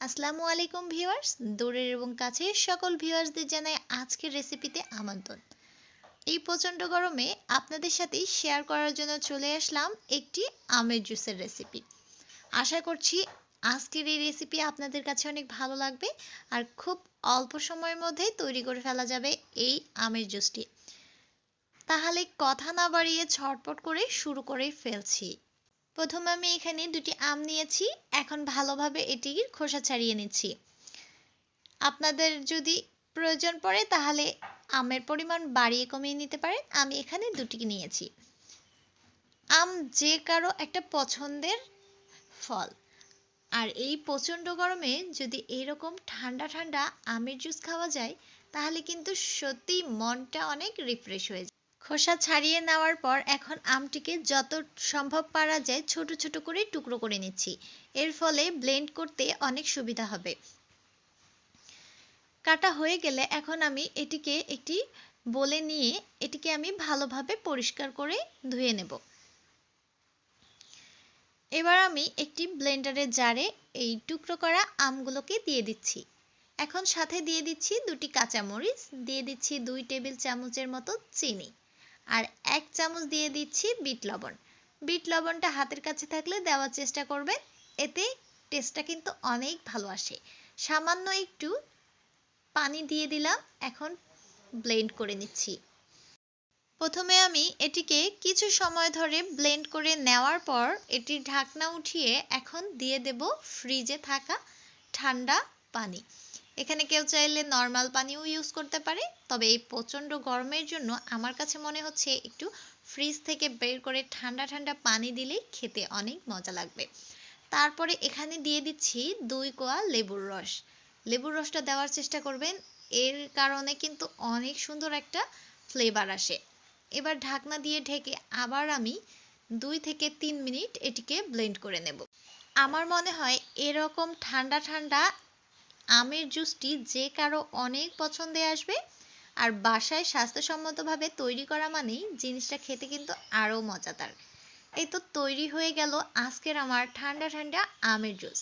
আসসালামু আলাইকুম ভিউয়ার্স, দূরের এবং কাছের সকল ভিউয়ার্সদের জানাই আজকের রেসিপিতে আমন্ত্রণ। এই প্রচণ্ড গরমে আপনাদের সাথে শেয়ার করার জন্য চলে আসলাম একটি আমের জুসের রেসিপি আশা করছি আজকের এই রেসিপি আপনাদের কাছে অনেক ভালো লাগবে আর খুব অল্প সময়ের মধ্যেই তৈরি করে ফেলা যাবে এই আমের জুসটি তাহলে কথা না বাড়িয়ে ছটপট করে শুরু করে ফেলছি। প্রথমে আমি এখানে দুটি আম নিয়েছি। এখন ভালোভাবে এটির খোসা ছাড়িয়ে নিচ্ছি। আপনাদের যদি প্রয়োজন পড়ে তাহলে আমের পরিমাণ বাড়িয়ে কমিয়ে নিতে পারেন। আমি এখানে দুটি নিয়েছি। আম যে কারও একটা পছন্দের ফল। আর এই প্রচণ্ড গরমে যদি এরকম ঠান্ডা ঠান্ডা আমের জুস খাওয়া যায়, তাহলে কিন্তু সত্যি মনটা অনেক রিফ্রেশ হয়ে যায়। খোসা ছাড়িয়ে নেওয়ার পর এখন আমটিকে যত সম্ভব পারা যায় ছোট ছোট করে টুকরো করে নিচ্ছি। এর ফলে ব্লেন্ড করতে অনেক সুবিধা হবে। কাটা হয়ে গেলে এখন আমি এটিকে একটি বলে নিয়ে এটিকে আমি ভালোভাবে পরিষ্কার করে ধুয়ে নেব। এবার আমি একটি ব্লেন্ডারের জারে এই টুকরো করা আমগুলোকে দিয়ে দিচ্ছি। এখন সাথে দিয়ে দিচ্ছি দুটি কাঁচামরিচ, দিয়ে দিচ্ছি দুই টেবিল চামচের মতো চিনি। আর এক চামচ দিয়ে দিচ্ছি বিট লবণ। বিট লবণটা হাতের কাছে থাকলে দেওয়ার চেষ্টা করবেন, এতে টেস্টটা কিন্তু অনেক ভালো আসে। সামান্য একটু পানি দিয়ে দিলাম, এখন ব্লেন্ড করে নিচ্ছি। প্রথমে আমি এটিকে কিছু সময় ধরে ব্লেন্ড করে নেওয়ার পর এটির ঢাকনা উঠিয়ে এখন দিয়ে দেব ফ্রিজে থাকা ঠান্ডা পানি। এখানে কেউ চাইলে নর্মাল পানিও ইউজ করতে পারে, তবে এই প্রচণ্ড গরমের জন্য আমার কাছে মনে হচ্ছে একটু ফ্রিজ থেকে বের করে ঠান্ডা ঠান্ডা পানি দিলেই খেতে অনেক মজা লাগবে। তারপরে এখানে দিয়ে দিচ্ছি দুই কোয়া লেবুর রস। লেবুর রসটা দেওয়ার চেষ্টা করবেন, এর কারণে কিন্তু অনেক সুন্দর একটা ফ্লেভার আসে। এবার ঢাকনা দিয়ে ঢেকে আবার আমি দুই থেকে তিন মিনিট এটিকে ব্লেন্ড করে নেব। আমার মনে হয় এরকম ঠান্ডা ঠান্ডা আমের জুসটি যে কারও অনেক পছন্দে আসবে। আর বাসায় স্বাস্থ্যসম্মতভাবে তৈরি করা মানেই জিনিসটা খেতে কিন্তু আরও মজাদার। এই তো তৈরি হয়ে গেল আজকের আমার ঠান্ডা ঠান্ডা আমের জুস।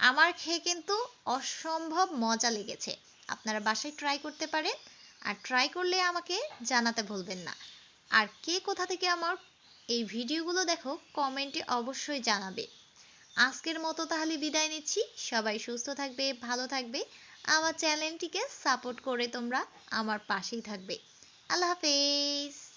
আমার খেয়ে কিন্তু অসম্ভব মজা লেগেছে। আপনারা বাসায় ট্রাই করতে পারেন। আর ট্রাই করলে আমাকে জানাতে ভুলবেন না। আর কে কোথা থেকে আমার এই ভিডিওগুলো দেখো কমেন্টে অবশ্যই জানাবে। আজকের মতো তাহলে বিদায় নিচ্ছি। সবাই সুস্থ থাকবে, ভালো থাকবে। আমার চ্যানেলটিকে সাপোর্ট করে তোমরা আমার পাশেই থাকবে। আল্লাহ হাফেজ।